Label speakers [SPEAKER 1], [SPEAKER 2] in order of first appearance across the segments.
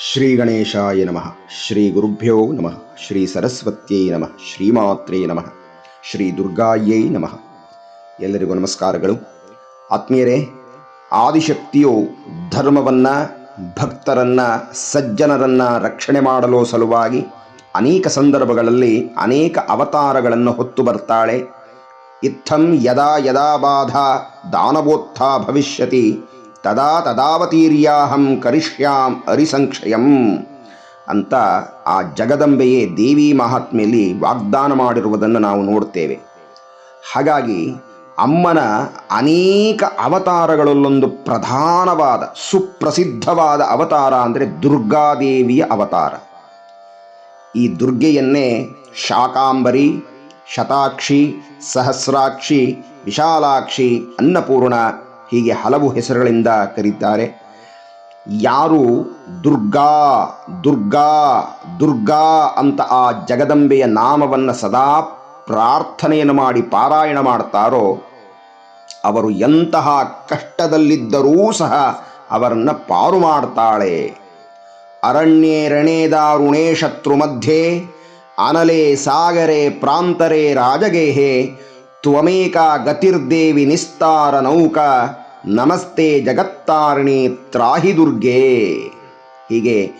[SPEAKER 1] ಶ್ರೀ ಗಣೇಶಾಯ ನಮಃ ಶ್ರೀ ಗುರುಭ್ಯೋ ನಮಃ ಶ್ರೀ ಸರಸ್ವತ್ಯೈ ನಮಃ ಶ್ರೀಮಾತ್ರೇ ನಮಃ ಶ್ರೀ ದುರ್ಗಾಯೈ ನಮಃ ಎಲ್ಲರಿಗೂ ನಮಸ್ಕಾರಗಳು. ಆತ್ಮೀಯರೇ, ಆದಿಶಕ್ತಿಯು ಧರ್ಮವನ್ನು, ಭಕ್ತರನ್ನ, ಸಜ್ಜನರನ್ನ ರಕ್ಷಣೆ ಮಾಡಲು ಸಲುವಾಗಿ ಅನೇಕ ಸಂದರ್ಭಗಳಲ್ಲಿ ಅನೇಕ ಅವತಾರಗಳನ್ನು ಹೊತ್ತು ಬರ್ತಾಳೆ. ಇತ್ತಂ ಯದಾ ಯದಾ ಬಾಧ ದಾನವೋತ್ಥ ಭವಿಷ್ಯತಿ ತದಾ ತದಾವತೀರ್ಯಾಹಂ ಕರಿಷ್ಯಾಂ ಅರಿಸಂಕ್ಷಯಂ ಅಂತ ಆ ಜಗದಂಬೆಯೇ ದೇವಿ ಮಹಾತ್ಮೆಯಲ್ಲಿ ವಾಗ್ದಾನ ಮಾಡಿರುವುದನ್ನು ನಾವು ನೋಡ್ತೇವೆ. ಹಾಗಾಗಿ ಅಮ್ಮನ ಅನೇಕ ಅವತಾರಗಳಲ್ಲೊಂದು ಪ್ರಧಾನವಾದ, ಸುಪ್ರಸಿದ್ಧವಾದ ಅವತಾರ ಅಂದರೆ ದುರ್ಗಾದೇವಿಯ ಅವತಾರ. ಈ ದುರ್ಗೆಯನ್ನೇ ಶಾಕಾಂಬರಿ, ಶತಾಕ್ಷಿ, ಸಹಸ್ರಾಕ್ಷಿ, ವಿಶಾಲಾಕ್ಷಿ, ಅನ್ನಪೂರ್ಣ ಹೀಗೆ ಹಲವು ಹೆಸರುಗಳಿಂದ ಕರೀತಾರೆ. ಯಾರು ದುರ್ಗಾ ದುರ್ಗಾ ದುರ್ಗಾ ಅಂತ ಆ ಜಗದಂಬೆಯ ನಾಮವನ್ನು ಸದಾ ಪ್ರಾರ್ಥನೆಯನ್ನು ಮಾಡಿ ಪಾರಾಯಣ ಮಾಡ್ತಾರೋ, ಅವರು ಎಂತಹ ಕಷ್ಟದಲ್ಲಿದ್ದರೂ ಸಹ ಅವರನ್ನು ಪಾರು ಮಾಡ್ತಾಳೆ. ಅರಣ್ಯೇ ರಣೇದಾರುಣೇ ಶತ್ರು ಮಧ್ಯೆ, ಅನಲೆ ಸಾಗರೆ ಪ್ರಾಂತರೆ ರಾಜಗೇಹೆ, ತ್ವಮೇಕ ಗತಿರ್ದೇವಿ ನಿಸ್ತಾರ ನೌಕ ನಮಸ್ತೆ ಜಗತ್ತಾರಣಿ ತ್ರಾಹಿ ದುರ್ಗೆ. ಹೀಗೆ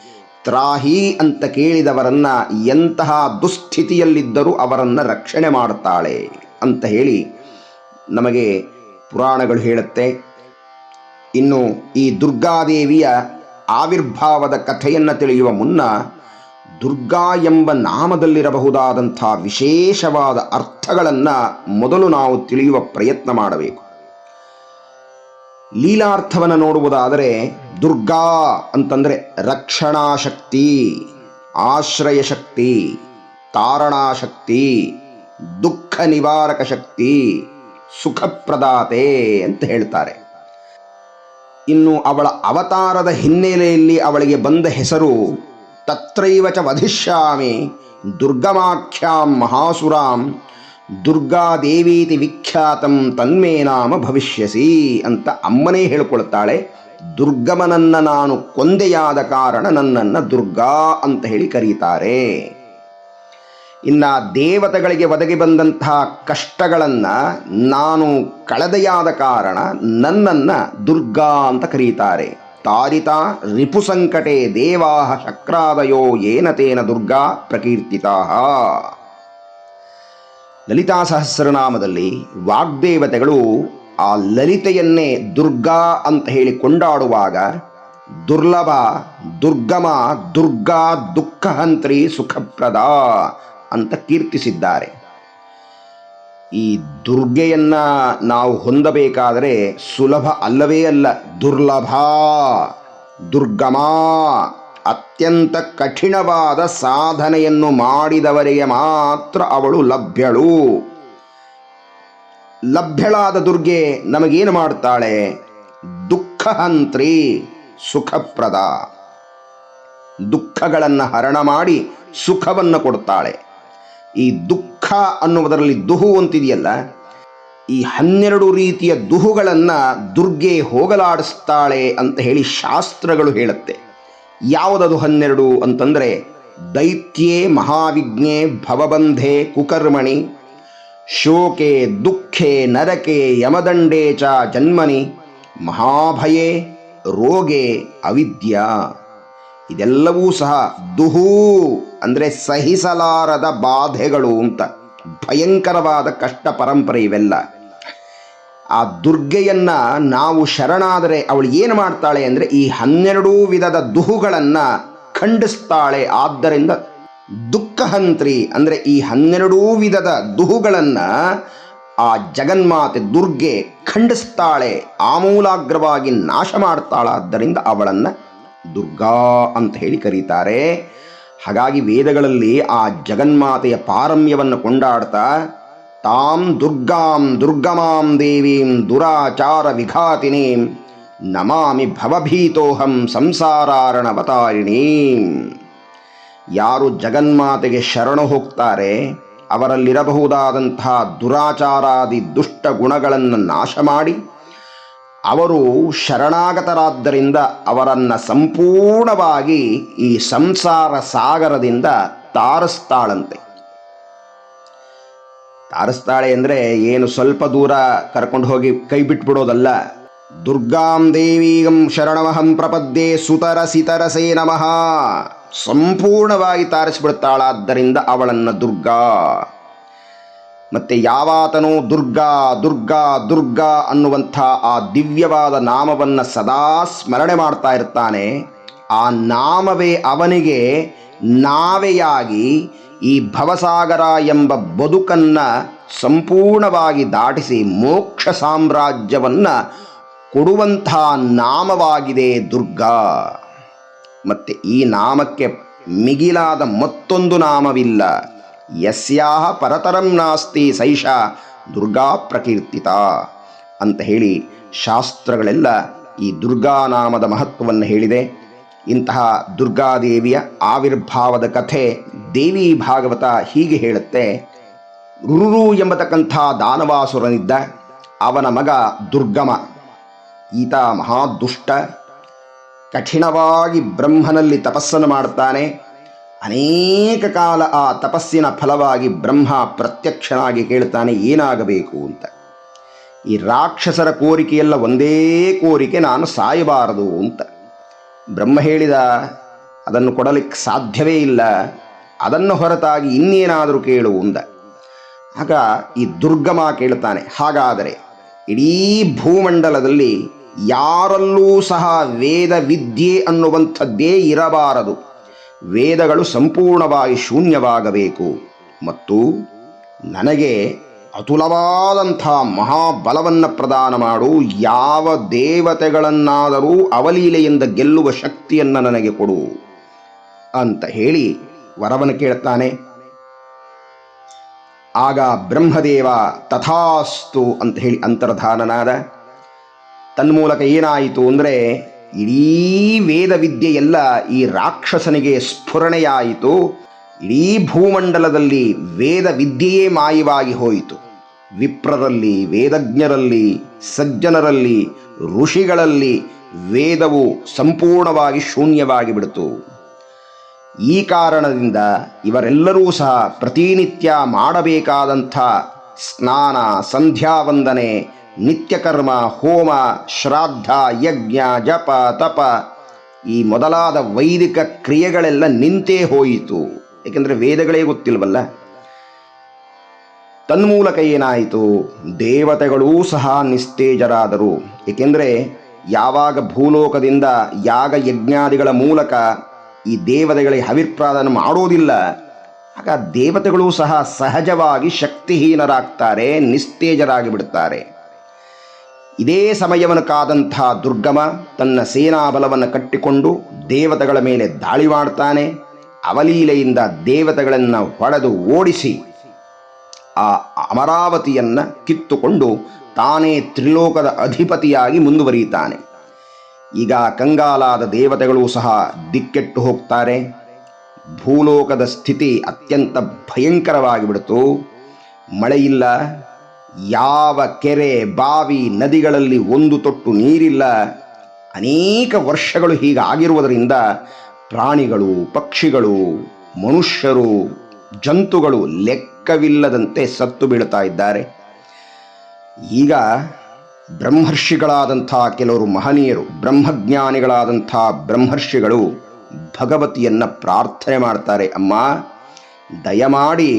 [SPEAKER 1] ತ್ರಾಹಿ ಅಂತ ಕೇಳಿದವರನ್ನ ಎಂತಹ ದುಸ್ಥಿತಿಯಲ್ಲಿದ್ದರೂ ಅವರನ್ನು ರಕ್ಷಣೆ ಮಾಡುತ್ತಾಳೆ ಅಂತ ಹೇಳಿ ನಮಗೆ ಪುರಾಣಗಳು ಹೇಳುತ್ತೆ. ಇನ್ನು ಈ ದುರ್ಗಾದೇವಿಯ ಆವಿರ್ಭಾವದ ಕಥೆಯನ್ನು ತಿಳಿಯುವ ಮುನ್ನ ದುರ್ಗಾ ಎಂಬ ನಾಮದಲ್ಲಿರಬಹುದಾದಂಥ ವಿಶೇಷವಾದ ಅರ್ಥಗಳನ್ನು ಮೊದಲು ನಾವು ತಿಳಿಯುವ ಪ್ರಯತ್ನ ಮಾಡಬೇಕು. ಲೀಲಾರ್ಥವನ್ನು ನೋಡುವುದಾದರೆ ದುರ್ಗಾ ಅಂತಂದರೆ ರಕ್ಷಣಾ ಶಕ್ತಿ ಆಶ್ರಯ ಶಕ್ತಿ ತಾರಣಾಶಕ್ತಿ, ದುಃಖ ನಿವಾರಕ ಶಕ್ತಿ, ಸುಖಪ್ರದಾತೆ ಅಂತ ಹೇಳ್ತಾರೆ. ಇನ್ನು ಅವಳ ಅವತಾರದ ಹಿನ್ನೆಲೆಯಲ್ಲಿ ಅವಳಿಗೆ ಬಂದ ಹೆಸರು ತತ್ರೈವ ಚ ವಧಿಷ್ಯಾಮಿ ದುರ್ಗಮಾಖ್ಯಾಂ ಮಹಾಸುರಾಂ. ದುರ್ಗಾದೇವೀತಿ ವಿಖ್ಯಾತಂ ತನ್ಮೇ ನಾಮ ಭವಿಷ್ಯಸಿ ಅಂತ ಅಮ್ಮನೇ ಹೇಳಿಕೊಳ್ತಾಳೆ, ದುರ್ಗಮನನ್ನ ನಾನು ಕೊಂದೆಯಾದ ಕಾರಣ ನನ್ನನ್ನು ದುರ್ಗಾ ಅಂತ ಹೇಳಿ ಕರೀತಾರೆ. ಇನ್ನ ದೇವತೆಗಳಿಗೆ ಒದಗಿ ಬಂದಂತಹ ಕಷ್ಟಗಳನ್ನು ನಾನು ಕಳೆದೆಯಾದ ಕಾರಣ ನನ್ನನ್ನು ದುರ್ಗಾ ಅಂತ ಕರೀತಾರೆ. ತಾರಿತ ರಿಪು ಸಂಕಟೆ ದೇವಾ ಶಕ್ರಾದಯೋ ಏನ ತೇನ ದುರ್ಗಾ ಪ್ರಕೀರ್ತಿತಾ ಲಲಿತಾ ಸಹಸ್ರನಾಮದಲ್ಲಿ ವಾಗ್ದೇವತೆಗಳು ಆ ಲಲಿತೆಯನ್ನೇ ದುರ್ಗಾ ಅಂತ ಹೇಳಿ ಕೊಂಡಾಡುವಾಗ, ದುರ್ಲಭ, ದುರ್ಗಮ, ದುರ್ಗಾ, ದುಃಖಹಂತ್ರಿ, ಸುಖಪ್ರದ ಅಂತ ಕೀರ್ತಿಸಿದ್ದಾರೆ. ಈ ದುರ್ಗೆಯನ್ನ ನಾವು ಹೊಂದಬೇಕಾದರೆ ಸುಲಭ ಅಲ್ಲವೇ ಅಲ್ಲ, ದುರ್ಲಭ, ದುರ್ಗಮ ಅತ್ಯಂತ ಕಠಿಣವಾದ ಸಾಧನೆಯನ್ನು ಮಾಡಿದವರಿಗೆ ಮಾತ್ರ ಅವಳು ಲಭ್ಯಳು. ಲಭ್ಯಳಾದ ದುರ್ಗೆ ನಮಗೇನು ಮಾಡ್ತಾಳೆ? ದುಃಖಹಂತ್ರಿ, ಸುಖಪ್ರದ. ದುಃಖಗಳನ್ನು ಹರಣ ಮಾಡಿ ಸುಖವನ್ನು ಕೊಡ್ತಾಳೆ. ಈ ದುಃಖ ಅನ್ನುವುದರಲ್ಲಿ ದುಹು ಅಂತಿದೆಯಲ್ಲ, ಈ ಹನ್ನೆರಡು ರೀತಿಯ ದುಹುಗಳನ್ನು ದುರ್ಗೆ ಹೋಗಲಾಡಿಸ್ತಾಳೆ ಅಂತ ಹೇಳಿ ಶಾಸ್ತ್ರಗಳು ಹೇಳುತ್ತೆ. ಯಾವುದದು ಹನ್ನೆರಡು ಅಂತಂದರೆ, ದೈತ್ಯೇ ಮಹಾವಿಜ್ಞೆ ಭವಬಂಧೆ ಕುಕರ್ಮಣಿ, ಶೋಕೆ ದುಃಖೆ ನರಕೆ ಯಮದಂಡೇ ಚ ಜನ್ಮನಿ, ಮಹಾಭಯೇ ರೋಗೆ ಅವಿದ್ಯಾ. ಇದೆಲ್ಲವೂ ಸಹ ದುಹೂ ಅಂದರೆ ಸಹಿಸಲಾರದ ಬಾಧೆಗಳು ಅಂತ. ಭಯಂಕರವಾದ ಕಷ್ಟ ಪರಂಪರೆ ಇವೆಲ್ಲ. ಆ ದುರ್ಗೆಯನ್ನು ನಾವು ಶರಣಾದರೆ ಅವಳು ಏನು ಮಾಡ್ತಾಳೆ ಅಂದರೆ ಈ ಹನ್ನೆರಡೂ ವಿಧದ ದುಹುಗಳನ್ನು ಖಂಡಿಸ್ತಾಳೆ. ಆದ್ದರಿಂದ ದುಃಖಹಂತ್ರಿ ಅಂದರೆ ಈ ಹನ್ನೆರಡೂ ವಿಧದ ದುಹುಗಳನ್ನು ಆ ಜಗನ್ಮಾತೆ ದುರ್ಗೆ ಖಂಡಿಸ್ತಾಳೆ, ಆಮೂಲಾಗ್ರವಾಗಿ ನಾಶ ಮಾಡ್ತಾಳಾದ್ದರಿಂದ ಅವಳನ್ನು ದುರ್ಗಾ ಅಂತ ಹೇಳಿ ಕರೀತಾರೆ. ಹಾಗಾಗಿ ವೇದಗಳಲ್ಲಿ ಆ ಜಗನ್ಮಾತೆಯ ಪಾರಮ್ಯವನ್ನು ಕೊಂಡಾಡ್ತಾ ತಾಂ ದುರ್ಗಾಂ ದುರ್ಗಮಾಂ ದೇವೀಂ ದುರಾಚಾರ ವಿಘಾತಿನೀಂ ನಮಾಮಿ ಭವಭೀತೋಹಂ ಸಂಸಾರಾರಣವತಾರಿಣೀಂ. ಯಾರು ಜಗನ್ಮಾತೆಗೆ ಶರಣು ಹೋಗ್ತಾರೆ ಅವರಲ್ಲಿರಬಹುದಾದಂತಹ ದುರಾಚಾರಾದಿ ದುಷ್ಟ ಗುಣಗಳನ್ನು ನಾಶ ಮಾಡಿ, ಅವರು ಶರಣಾಗತರಾದ್ದರಿಂದ ಅವರನ್ನು ಸಂಪೂರ್ಣವಾಗಿ ಈ ಸಂಸಾರ ಸಾಗರದಿಂದ ತಾರಿಸ್ತಾಳಂತೆ. ತಾರಿಸ್ತಾಳೆ ಅಂದರೆ ಏನು ಸ್ವಲ್ಪ ದೂರ ಕರ್ಕೊಂಡು ಹೋಗಿ ಕೈ ಬಿಟ್ಬಿಡೋದಲ್ಲ. ದುರ್ಗಾಂ ದೇವೀಗಂ ಶರಣಮಹಂ ಪ್ರಪದ್ಯೆ ಸುತರ ಸಿತರಸೇ ನಮಃ. ಸಂಪೂರ್ಣವಾಗಿ ತಾರಿಸಿಬಿಡ್ತಾಳಾದ್ದರಿಂದ ಅವಳನ್ನು ದುರ್ಗಾ. ಮತ್ತೆ ಯಾವಾತನೋ ದುರ್ಗಾ ದುರ್ಗಾ ದುರ್ಗಾ ಅನ್ನುವಂಥ ಆ ದಿವ್ಯವಾದ ನಾಮವನ್ನು ಸದಾ ಸ್ಮರಣೆ ಮಾಡ್ತಾ ಇರ್ತಾನೆ. ಆ ನಾಮವೇ ಅವನಿಗೆ ನಾವೆಯಾಗಿ ಈ ಭವಸಾಗರ ಎಂಬ ಬದುಕನ್ನ ಸಂಪೂರ್ಣವಾಗಿ ದಾಟಿಸಿ ಮೋಕ್ಷ ಸಾಮ್ರಾಜ್ಯವನ್ನ ಕೊಡುವಂಥ ನಾಮವಾಗಿದೆ ದುರ್ಗಾ. ಮತ್ತೆ ಈ ನಾಮಕ್ಕೆ ಮಿಗಿಲಾದ ಮತ್ತೊಂದು ನಾಮವಿಲ್ಲ. ಯಸ್ಯಾಹ ಪರತರಂ ನಾಸ್ತಿ ಸೈಷ ದುರ್ಗಾ ಪ್ರಕೀರ್ತಿತ ಅಂತ ಹೇಳಿ ಶಾಸ್ತ್ರಗಳೆಲ್ಲ ಈ ದುರ್ಗಾ ನಾಮದ ಮಹತ್ವವನ್ನು ಹೇಳಿದೆ. ಇಂತಹ ದುರ್ಗಾದೇವಿಯ ಆವಿರ್ಭಾವದ ಕಥೆ ದೇವಿ ಭಾಗವತ ಹೀಗೆ ಹೇಳುತ್ತೆ. ರುರು ಎಂಬತಕ್ಕಂಥ ದಾನವಾಸುರನಿದ್ದ ಅವನ ಮಗ ದುರ್ಗಮ. ಈತ ಮಹಾದುಷ್ಟ, ಕಠಿಣವಾಗಿ ಬ್ರಹ್ಮನಲ್ಲಿ ತಪಸ್ಸನ್ನು ಮಾಡುತ್ತಾನೆ. ಅನೇಕ ಕಾಲ ಆ ತಪಸ್ಸಿನ ಫಲವಾಗಿ ಬ್ರಹ್ಮ ಪ್ರತ್ಯಕ್ಷನಾಗಿ ಕೇಳ್ತಾನೆ ಏನಾಗಬೇಕು ಅಂತ. ಈ ರಾಕ್ಷಸರ ಕೋರಿಕೆಯೆಲ್ಲ ಒಂದೇ ಕೋರಿಕೆ, ನಾನು ಸಾಯಬಾರದು ಅಂತ. ಬ್ರಹ್ಮ ಹೇಳಿದ, ಅದನ್ನು ಕೊಡಲಿಕ್ಕೆ ಸಾಧ್ಯವೇ ಇಲ್ಲ. ಅದನ್ನು ಹೊರತಾಗಿ ಇನ್ನೇನಾದರೂ ಕೇಳು ಅಂದ ಆಗ ಈ ದುರ್ಗಮ ಕೇಳ್ತಾನೆ ಹಾಗಾದರೆ ಇಡೀ ಭೂಮಂಡಲದಲ್ಲಿ ಯಾರಲ್ಲೂ ಸಹ ವೇದ ವಿದ್ಯೆ ಅನ್ನುವಂಥದ್ದೇ ಇರಬಾರದು. ವೇದಗಳು ಸಂಪೂರ್ಣವಾಗಿ ಶೂನ್ಯವಾಗಬೇಕು. ಮತ್ತು ನನಗೆ ಅತುಲವಾದಂಥ ಮಹಾಬಲವನ್ನು ಪ್ರದಾನ ಮಾಡು. ಯಾವ ದೇವತೆಗಳನ್ನಾದರೂ ಅವಲೀಲೆಯಿಂದ ಗೆಲ್ಲುವ ಶಕ್ತಿಯನ್ನು ನನಗೆ ಕೊಡು ಅಂತ ಹೇಳಿ ವರವನ್ನು ಕೇಳ್ತಾನೆ ಆಗ ಬ್ರಹ್ಮದೇವ ತಥಾಸ್ತು ಅಂತ ಹೇಳಿ ಅಂತರ್ಧಾನನಾದ. ತನ್ಮೂಲಕ ಏನಾಯಿತು ಅಂದರೆ ಇಡೀ ವೇದ ವಿದ್ಯೆಯೆಲ್ಲ ಈ ರಾಕ್ಷಸನಿಗೆ ಸ್ಫುರಣೆಯಾಯಿತು. ಇಡೀ ಭೂಮಂಡಲದಲ್ಲಿ ವೇದ ವಿದ್ಯೆಯೇ ಮಾಯವಾಗಿ ಹೋಯಿತು. ವಿಪ್ರರಲ್ಲಿ ವೇದಜ್ಞರಲ್ಲಿ, ಸಜ್ಜನರಲ್ಲಿ, ಋಷಿಗಳಲ್ಲಿ ವೇದವು ಸಂಪೂರ್ಣವಾಗಿ ಶೂನ್ಯವಾಗಿ ಬಿಡಿತು. ಈ ಕಾರಣದಿಂದ ಇವರೆಲ್ಲರೂ ಸಹ ಪ್ರತಿನಿತ್ಯ ಮಾಡಬೇಕಾದಂಥ ಸ್ನಾನ, ಸಂಧ್ಯಾವಂದನೆ, ನಿತ್ಯಕರ್ಮ, ಹೋಮ ಶ್ರಾದ್ದ ಯಜ್ಞ, ಜಪ, ತಪ ಈ ಮೊದಲಾದ ವೈದಿಕ ಕ್ರಿಯೆಗಳೆಲ್ಲ ನಿಂತೇ ಹೋಯಿತು. ಏಕೆಂದರೆ ವೇದಗಳೇ ಗೊತ್ತಿಲ್ವಲ್ಲ? ತನ್ಮೂಲಕ ಏನಾಯಿತು ದೇವತೆಗಳೂ ಸಹ ನಿಸ್ತೇಜರಾದರು. ಏಕೆಂದರೆ ಯಾವಾಗ ಭೂಲೋಕದಿಂದ ಯಾಗ ಯಜ್ಞಾದಿಗಳ ಮೂಲಕ ಈ ದೇವತೆಗಳಿಗೆ ಹವಿರ್ಪ್ರಾದನ ಮಾಡೋದಿಲ್ಲ, ಆಗ ದೇವತೆಗಳೂ ಸಹ ಸಹಜವಾಗಿ ಶಕ್ತಿಹೀನರಾಗ್ತಾರೆ ನಿಸ್ತೇಜರಾಗಿ ಬಿಡುತ್ತಾರೆ ಇದೇ ಸಮಯವನ್ನು ಕಾದಂಥ ದುರ್ಗಮ ತನ್ನ ಸೇನಾಬಲವನ್ನು ಕಟ್ಟಿಕೊಂಡು ದೇವತೆಗಳ ಮೇಲೆ ದಾಳಿ ಮಾಡ್ತಾನೆ, ಅವಲೀಲೆಯಿಂದ ದೇವತೆಗಳನ್ನು ಹೊಡೆದು ಓಡಿಸಿ ಆ ಅಮರಾವತಿಯನ್ನು ಕಿತ್ತುಕೊಂಡು ತಾನೇ ತ್ರಿಲೋಕದ ಅಧಿಪತಿಯಾಗಿ ಮುಂದುವರಿಯುತ್ತಾನೆ. ಈಗ ಕಂಗಾಲಾದ ದೇವತೆಗಳು ಸಹ ದಿಕ್ಕೆಟ್ಟು ಹೋಗ್ತಾರೆ. ಭೂಲೋಕದ ಸ್ಥಿತಿ ಅತ್ಯಂತ ಭಯಂಕರವಾಗಿ ಬಿಡ್ತು ಮಳೆಯಿಲ್ಲ, ಯಾವ ಕೆರೆ, ಬಾವಿ, ನದಿಗಳಲ್ಲಿ ಒಂದು ತೊಟ್ಟು ನೀರಿಲ್ಲ. ಅನೇಕ ವರ್ಷಗಳು ಹೀಗಾಗಿರುವುದರಿಂದ ಪ್ರಾಣಿಗಳು, ಪಕ್ಷಿಗಳು, ಮನುಷ್ಯರು, ಜಂತುಗಳು ಲೆಕ್ಕವಿಲ್ಲದಂತೆ ಸತ್ತು ಬೀಳ್ತಾ ಇದ್ದಾರೆ. ಈಗ ಬ್ರಹ್ಮರ್ಷಿಗಳಾದಂಥ ಕೆಲವರು ಮಹನೀಯರು, ಬ್ರಹ್ಮಜ್ಞಾನಿಗಳಾದಂಥ ಬ್ರಹ್ಮರ್ಷಿಗಳು ಭಗವತಿಯನ್ನ ಪ್ರಾರ್ಥನೆ ಮಾಡ್ತಾರೆ, ಅಮ್ಮ, ದಯಮಾಡಿ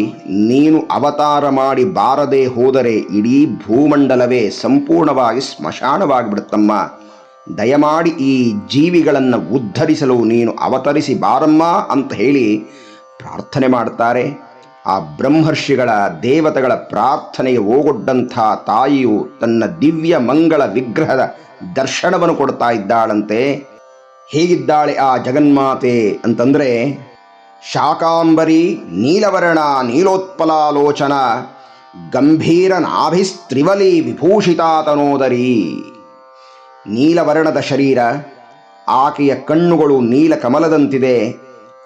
[SPEAKER 1] ನೀನು ಅವತಾರ ಮಾಡಿ ಬಾರದೆ ಹೋದರೆ ಇಡೀ ಭೂಮಂಡಲವೇ ಸಂಪೂರ್ಣವಾಗಿ ಸ್ಮಶಾನವಾಗಿಬಿಡುತ್ತಮ್ಮ. ದಯಮಾಡಿ ಈ ಜೀವಿಗಳನ್ನು ಉದ್ಧರಿಸಲು ನೀನು ಅವತರಿಸಿ ಬಾರಮ್ಮ ಅಂತ ಹೇಳಿ ಪ್ರಾರ್ಥನೆ ಮಾಡ್ತಾರೆ. ಆ ಬ್ರಹ್ಮರ್ಷಿಗಳ ದೇವತೆಗಳ ಪ್ರಾರ್ಥನೆಗೆ ಓಗೊಡ್ಡಂಥ ತಾಯಿಯು ತನ್ನ ದಿವ್ಯ ಮಂಗಳ ವಿಗ್ರಹದ ದರ್ಶನವನ್ನು ಕೊಡ್ತಾ ಇದ್ದಾಳಂತೆ. ಹೇಗಿದ್ದಾಳೆ ಆ ಜಗನ್ಮಾತೆ ಅಂತಂದರೆ, ಶಾಕಾಂಬರಿ, ನೀಲವರ್ಣ, ನೀಲೋತ್ಪಲಾಲೋಚನ ಗಂಭೀರ ನಾಭಿಸ್ತ್ರಿವಲಿ ವಿಭೂಷಿತಾತನೋದರಿ. ನೀಲವರ್ಣದ ಶರೀರ, ಆಕೆಯ ಕಣ್ಣುಗಳು ನೀಲ ಕಮಲದಂತಿದೆ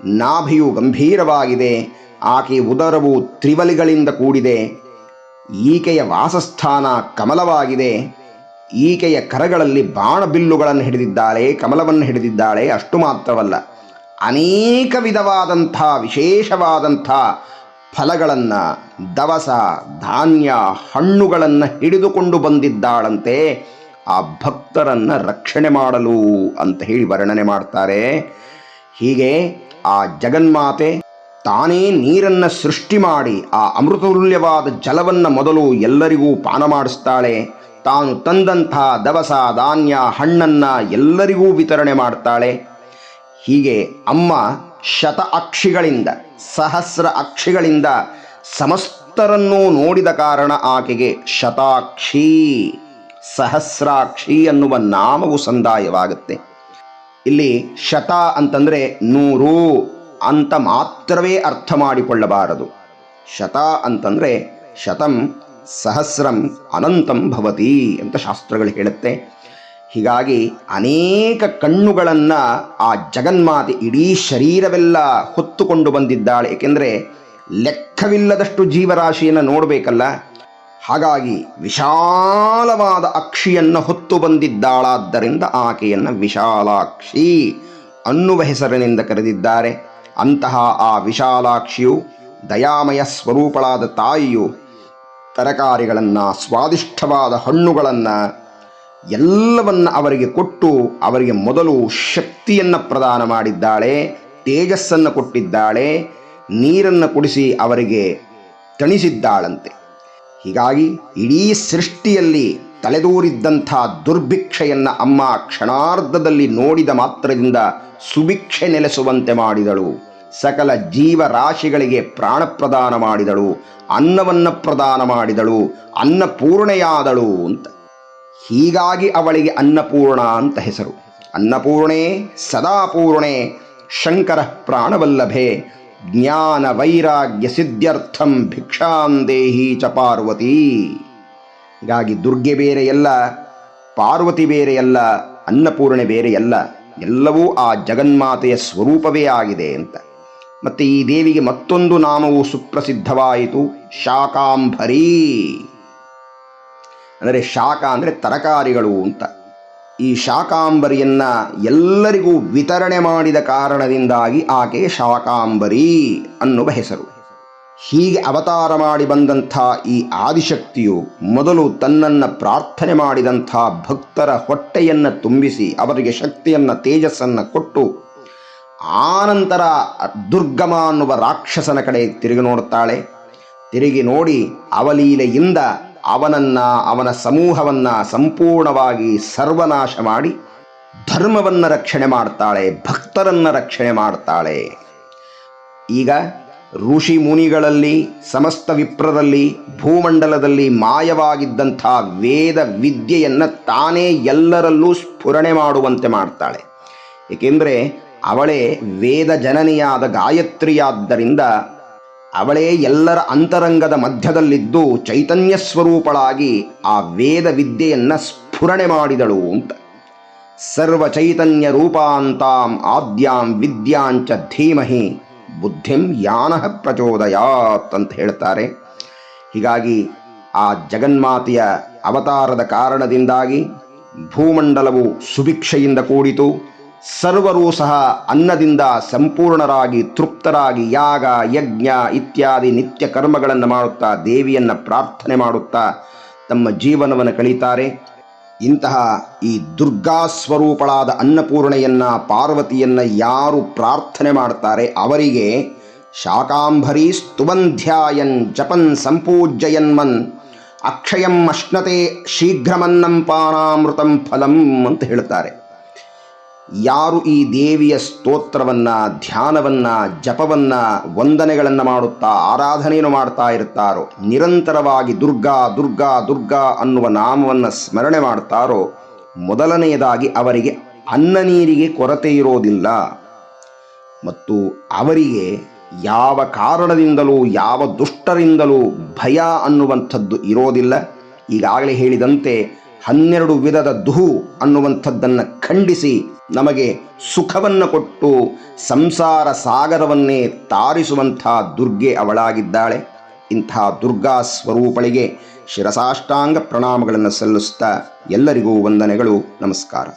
[SPEAKER 1] ನಾಭಿಯು ಗಂಭೀರವಾಗಿದೆ ಆಕೆಯ ಉದರವು ತ್ರಿವಲಿಗಳಿಂದ ಕೂಡಿದೆ. ಈಕೆಯ ವಾಸಸ್ಥಾನ ಕಮಲವಾಗಿದೆ. ಈಕೆಯ ಕರಗಳಲ್ಲಿ ಬಾಣಬಿಲ್ಲುಗಳನ್ನು ಹಿಡಿದಿದ್ದಾಳೆ, ಕಮಲವನ್ನು ಹಿಡಿದಿದ್ದಾಳೆ, ಅಷ್ಟು ಮಾತ್ರವಲ್ಲ. ಅನೇಕ ವಿಧವಾದಂಥ, ವಿಶೇಷವಾದಂಥ ಫಲಗಳನ್ನು, ದವಸ, ಧಾನ್ಯ, ಹಣ್ಣುಗಳನ್ನು ಹಿಡಿದುಕೊಂಡು ಬಂದಿದ್ದಾಳಂತೆ. ಆ ಭಕ್ತರನ್ನು ರಕ್ಷಣೆ ಮಾಡಲು ಅಂತ ಹೇಳಿ ವರ್ಣನೆ ಮಾಡ್ತಾರೆ. ಹೀಗೆ ಆ ಜಗನ್ಮಾತೆ ತಾನೇ ನೀರನ್ನು ಸೃಷ್ಟಿ ಮಾಡಿ ಆ ಅಮೃತತುಲ್ಯವಾದ ಜಲವನ್ನು ಮೊದಲು ಎಲ್ಲರಿಗೂ ಪಾನ ಮಾಡಿಸ್ತಾಳೆ. ತಾನು ತಂದಂಥ ದವಸ, ಧಾನ್ಯ, ಹಣ್ಣನ್ನು ಎಲ್ಲರಿಗೂ ವಿತರಣೆ ಮಾಡ್ತಾಳೆ. ಹೀಗೆ ಅಮ್ಮ ಶತ ಅಕ್ಷಿಗಳಿಂದ, ಸಹಸ್ರ ಅಕ್ಷಿಗಳಿಂದ ಸಮಸ್ತರನ್ನು ನೋಡಿದ ಕಾರಣ ಆಕೆಗೆ ಶತಾಕ್ಷಿ, ಸಹಸ್ರಾಕ್ಷಿ ಅನ್ನುವ ನಾಮವು ಸಂದಾಯವಾಗುತ್ತೆ. ಇಲ್ಲಿ ಶತ ಅಂತಂದರೆ ನೂರು. ಅಂತ ಮಾತ್ರವೇ ಅರ್ಥ ಮಾಡಿಕೊಳ್ಳಬಾರದು. ಶತ ಅಂತಂದರೆ ಶತಂ ಸಹಸ್ರಂ ಅನಂತಂ ಭವತಿ ಅಂತ ಶಾಸ್ತ್ರಗಳು ಹೇಳುತ್ತೆ. ಹೀಗಾಗಿ ಅನೇಕ ಕಣ್ಣುಗಳನ್ನು ಆ ಜಗನ್ಮಾತೆ ಇಡೀ ಶರೀರವೆಲ್ಲ ಹೊತ್ತುಕೊಂಡು ಬಂದಿದ್ದಾಳೆ. ಏಕೆಂದರೆ ಲೆಕ್ಕವಿಲ್ಲದಷ್ಟು ಜೀವರಾಶಿಯನ್ನು ನೋಡಬೇಕಲ್ಲ. ಹಾಗಾಗಿ ವಿಶಾಲವಾದ ಅಕ್ಷಿಯನ್ನು ಹೊತ್ತು ಬಂದಿದ್ದಾಳಾದ್ದರಿಂದ ಆಕೆಯನ್ನು ವಿಶಾಲಾಕ್ಷಿ ಅನ್ನುವ ಹೆಸರಿನಿಂದ ಕರೆದಿದ್ದಾರೆ. ಅಂತಹ ಆ ವಿಶಾಲಾಕ್ಷಿಯು ದಯಾಮಯ ಸ್ವರೂಪಳಾದ ತಾಯಿಯು ತರಕಾರಿಗಳನ್ನು, ಸ್ವಾದಿಷ್ಟವಾದ ಹಣ್ಣುಗಳನ್ನು ಎಲ್ಲವನ್ನು ಅವರಿಗೆ ಕೊಟ್ಟು ಅವರಿಗೆ ಮೊದಲು ಶಕ್ತಿಯನ್ನು ಪ್ರದಾನ ಮಾಡಿದ್ದಾಳೆ, ತೇಜಸ್ಸನ್ನು ಕೊಟ್ಟಿದ್ದಾಳೆ, ನೀರನ್ನು ಕುಡಿಸಿ ಅವರಿಗೆ ತಣಿಸಿದ್ದಾಳಂತೆ. ಹೀಗಾಗಿ ಇಡೀ ಸೃಷ್ಟಿಯಲ್ಲಿ ತಲೆದೂರಿದ್ದಂಥ ದುರ್ಭಿಕ್ಷೆಯನ್ನು ಅಮ್ಮ ಕ್ಷಣಾರ್ಧದಲ್ಲಿ ನೋಡಿದ ಮಾತ್ರದಿಂದ ಸುಭಿಕ್ಷೆ ನೆಲೆಸುವಂತೆ ಮಾಡಿದಳು. ಸಕಲ ಜೀವರಾಶಿಗಳಿಗೆ ಪ್ರಾಣ ಪ್ರದಾನ ಮಾಡಿದಳು. ಅನ್ನವನ್ನು ಪ್ರದಾನ ಮಾಡಿದಳು. ಅನ್ನಪೂರ್ಣೆಯಾದಳು ಅಂತ. ಹೀಗಾಗಿ ಅವಳಿಗೆ ಅನ್ನಪೂರ್ಣ ಅಂತ ಹೆಸರು. ಅನ್ನಪೂರ್ಣೆ, ಸದಾಪೂರ್ಣೆ, ಶಂಕರ ಪ್ರಾಣವಲ್ಲಭೆ, ಜ್ಞಾನ ವೈರಾಗ್ಯ ಸಿದ್ಧ್ಯರ್ಥಂ ಭಿಕ್ಷಾಂದೇಹಿ ಚ ಪಾರ್ವತಿ. ಹೀಗಾಗಿ ದುರ್ಗೆ ಬೇರೆಯಲ್ಲ ಪಾರ್ವತಿ ಬೇರೆಯಲ್ಲ ಅನ್ನಪೂರ್ಣೆ ಬೇರೆಯಲ್ಲ ಎಲ್ಲವೂ ಆ ಜಗನ್ಮಾತೆಯ ಸ್ವರೂಪವೇ ಆಗಿದೆ ಅಂತ. ಮತ್ತು ಈ ದೇವಿಗೆ ಮತ್ತೊಂದು ನಾಮವು ಸುಪ್ರಸಿದ್ಧವಾಯಿತು, ಶಾಕಾಂಭರಿ. ಅಂದರೆ ಶಾಖ ಅಂದರೆ ತರಕಾರಿಗಳು ಅಂತ. ಈ ಶಾಕಾಂಬರಿಯನ್ನು ಎಲ್ಲರಿಗೂ ವಿತರಣೆ ಮಾಡಿದ ಕಾರಣದಿಂದಾಗಿ ಆಕೆ ಶಾಕಾಂಬರಿ ಅನ್ನುವ ಹೆಸರು. ಹೀಗೆ ಅವತಾರ ಮಾಡಿ ಬಂದಂಥ ಈ ಆದಿಶಕ್ತಿಯು ಮೊದಲು ತನ್ನನ್ನು ಪ್ರಾರ್ಥನೆ ಮಾಡಿದಂಥ ಭಕ್ತರ ಹೊಟ್ಟೆಯನ್ನು ತುಂಬಿಸಿ ಅವರಿಗೆ ಶಕ್ತಿಯನ್ನು, ತೇಜಸ್ಸನ್ನು ಕೊಟ್ಟು ಆನಂತರ ದುರ್ಗಮ ಅನ್ನುವ ರಾಕ್ಷಸನ ಕಡೆ ತಿರುಗಿ ನೋಡುತ್ತಾಳೆ. ತಿರುಗಿ ನೋಡಿ ಅವಲೀಲೆಯಿಂದ ಅವನನ್ನ, ಅವನ ಸಮೂಹವನ್ನ ಸಂಪೂರ್ಣವಾಗಿ ಸರ್ವನಾಶ ಮಾಡಿ ಧರ್ಮವನ್ನು ರಕ್ಷಣೆ ಮಾಡ್ತಾಳೆ, ಭಕ್ತರನ್ನ ರಕ್ಷಣೆ ಮಾಡ್ತಾಳೆ. ಈಗ ಋಷಿ ಮುನಿಗಳಲ್ಲಿ, ಸಮಸ್ತ ವಿಪ್ರದಲ್ಲಿ, ಭೂಮಂಡಲದಲ್ಲಿ ಮಾಯವಾಗಿದ್ದಂಥ ವೇದ ವಿದ್ಯೆಯನ್ನು ತಾನೇ ಎಲ್ಲರಲ್ಲೂ ಸ್ಫುರಣೆ ಮಾಡುವಂತೆ ಮಾಡ್ತಾಳೆ. ಏಕೆಂದರೆ ಅವಳೇ ವೇದ ಜನನಿಯಾದ ಗಾಯತ್ರಿಯಾದ್ದರಿಂದ ಅವಳೇ ಎಲ್ಲರ ಅಂತರಂಗದ ಮಧ್ಯದಲ್ಲಿದ್ದು ಚೈತನ್ಯ ಸ್ವರೂಪಳಾಗಿ ಆ ವೇದ ವಿದ್ಯೆಯನ್ನು ಸ್ಫುರಣೆ ಮಾಡಿದಳು ಅಂತ. ಸರ್ವ ಚೈತನ್ಯ ರೂಪಾಂತಾಂ ಆದ್ಯಾಂ ವಿದ್ಯಾಂಚ ಧೀಮಹಿ. ಬುದ್ಧಿಂ ಯಾನ ಪ್ರಚೋದಯಾತ್ ಅಂತ ಹೇಳ್ತಾರೆ. ಹೀಗಾಗಿ ಆ ಜಗನ್ಮಾತೆಯ ಅವತಾರದ ಕಾರಣದಿಂದಾಗಿ ಭೂಮಂಡಲವು ಸುಭಿಕ್ಷೆಯಿಂದ ಕೂಡಿತು. ಸರ್ವರೂ ಸಹ ಅನ್ನದಿಂದ ಸಂಪೂರ್ಣರಾಗಿ, ತೃಪ್ತರಾಗಿ ಯಾಗ, ಯಜ್ಞ ಇತ್ಯಾದಿ ನಿತ್ಯ ಕರ್ಮಗಳನ್ನು ಮಾಡುತ್ತಾ ದೇವಿಯನ್ನು ಪ್ರಾರ್ಥನೆ ಮಾಡುತ್ತಾ ತಮ್ಮ ಜೀವನವನ್ನು ಕಳೀತಾರೆ. ಇಂತಹ ಈ ದುರ್ಗಾ ಸ್ವರೂಪಳಾದ ಅನ್ನಪೂರ್ಣೆಯನ್ನ, ಪಾರ್ವತಿಯನ್ನ ಯಾರು ಪ್ರಾರ್ಥನೆ ಮಾಡ್ತಾರೆ ಅವರಿಗೆ ಶಾಕಾಂಬರಿ ಸ್ತುವಂಧ್ಯಾಯನ್ ಜಪನ್ ಸಂಪೂಜ್ಯಯನ್ಮನ್ ಅಕ್ಷಯಂ ಅಶ್ನತೆ ಶೀಘ್ರಮನ್ನಂ ಪಾನಾಮೃತಂ ಫಲಂ ಅಂತ ಹೇಳ್ತಾರೆ. ಯಾರು ಈ ದೇವಿಯ ಸ್ತೋತ್ರವನ್ನ, ಧ್ಯಾನವನ್ನ, ಜಪವನ್ನ, ವಂದನೆಗಳನ್ನು ಮಾಡುತ್ತಾ, ಆರಾಧನೆಯನ್ನು ಮಾಡ್ತಾ ಇರುತ್ತಾರೋ ನಿರಂತರವಾಗಿ ದುರ್ಗಾ ದುರ್ಗಾ ದುರ್ಗಾ ಅನ್ನುವ ನಾಮವನ್ನು ಸ್ಮರಣೆ ಮಾಡ್ತಾರೋ, ಮೊದಲನೆಯದಾಗಿ ಅವರಿಗೆ ಅನ್ನ ನೀರಿಗೆ ಕೊರತೆ ಇರೋದಿಲ್ಲ. ಮತ್ತು ಅವರಿಗೆ ಯಾವ ಕಾರಣದಿಂದಲೂ, ಯಾವ ದುಷ್ಟರಿಂದಲೂ ಭಯ ಅನ್ನುವಂಥದ್ದು ಇರೋದಿಲ್ಲ. ಈಗಾಗಲೇ ಹೇಳಿದಂತೆ ಹನ್ನೆರಡು ವಿಧದ ದುಹು ಅನ್ನುವಂಥದ್ದನ್ನು ಖಂಡಿಸಿ ನಮಗೆ ಸುಖವನ್ನು ಕೊಟ್ಟು ಸಂಸಾರ ಸಾಗರವನ್ನೇ ತಾರಿಸುವಂಥ ದುರ್ಗೆ ಅವಳಾಗಿದ್ದಾಳೆ. ಇಂಥ ದುರ್ಗಾ ಸ್ವರೂಪಳಿಗೆ ಶಿರಸಾಷ್ಟಾಂಗ ಪ್ರಣಾಮಗಳನ್ನು ಸಲ್ಲಿಸ್ತಾ ಎಲ್ಲರಿಗೂ ವಂದನೆಗಳು, ನಮಸ್ಕಾರ.